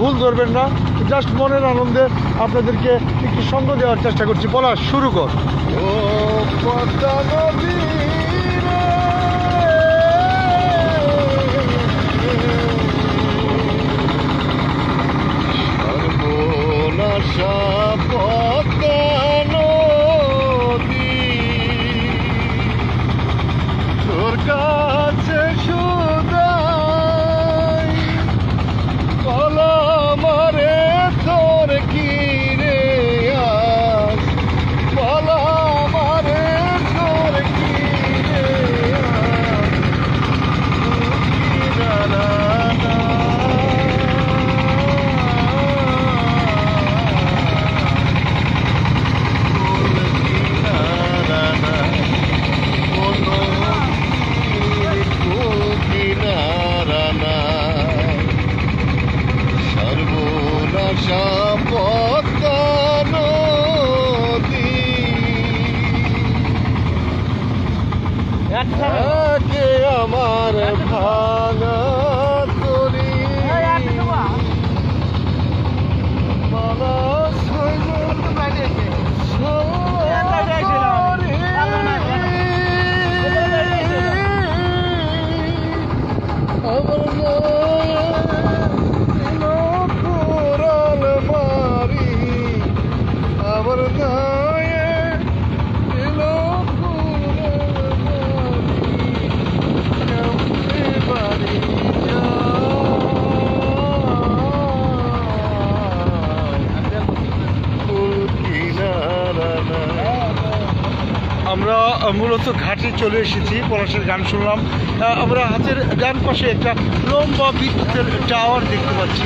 ভুল ধরবেন না। জাস্ট মনের আনন্দে আপনাদেরকে একটু সঙ্গ দেওয়ার চেষ্টা করছি। বলা শুরু কর। আমার ভাঙা আমরা মূলত ঘাটে চলে এসেছি, পলাশের গান শুনলাম। আমরা হাতের ডান পাশে একটা লম্বা বিদ্যুতের টাওয়ার দেখতে পাচ্ছি।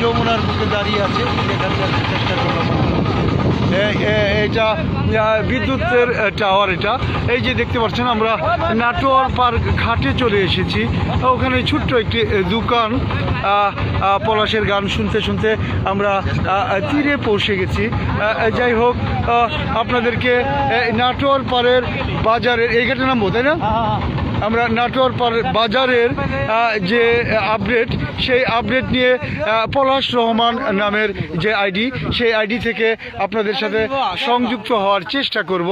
যমুনার বুকে দাঁড়িয়ে আছে। দেখার চেষ্টা করলাম। হ্যাঁ এ- এটা বিদ্যুতের টাওয়ার এটা। এই যে দেখতে পাচ্ছেন আমরা নাটোয়ার পার্ক ঘাটে চলে এসেছি। ওখানে ছোট্ট একটি দোকান পলাশের গান শুনতে শুনতে আমরা তীরে পৌঁছে গেছি। যাই হোক আপনাদেরকে নাটোয়ার পাড়ের বাজারের এই ঘাটে নামবো তাই না? আমরা নাটোয়ার পার- বাজারের যে আপডেট সেই আপডেট নিয়ে পলাশ রহমান নামের যে আইডি, সেই আইডি থেকে আপনাদের সাথে সংযুক্ত হওয়ার চেষ্টা করব।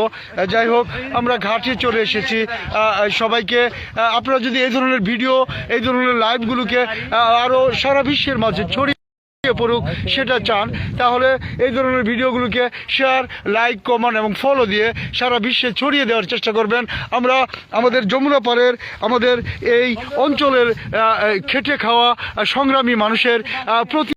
যাই হোক, আমরা ঘাটে চলে এসেছি। সবাইকে আপনারা যদি এই ধরনের ভিডিও এই ধরনের লাইভগুলোকে আরও সারা বিশ্বের মাঝে ছড়িয়ে পড়ুক, সেটা চান। তাহলে এই ধরনের ভিডিওগুলোকে শেয়ার লাইক কমেন্ট এবং ফলো দিয়ে সারা বিশ্বে ছড়িয়ে দেওয়ার চেষ্টা করবেন। আমরা আমাদের যমুনা পাড়ের, আমাদের এই অঞ্চলের খেটে খাওয়া সংগ্রামী মানুষের প্রতি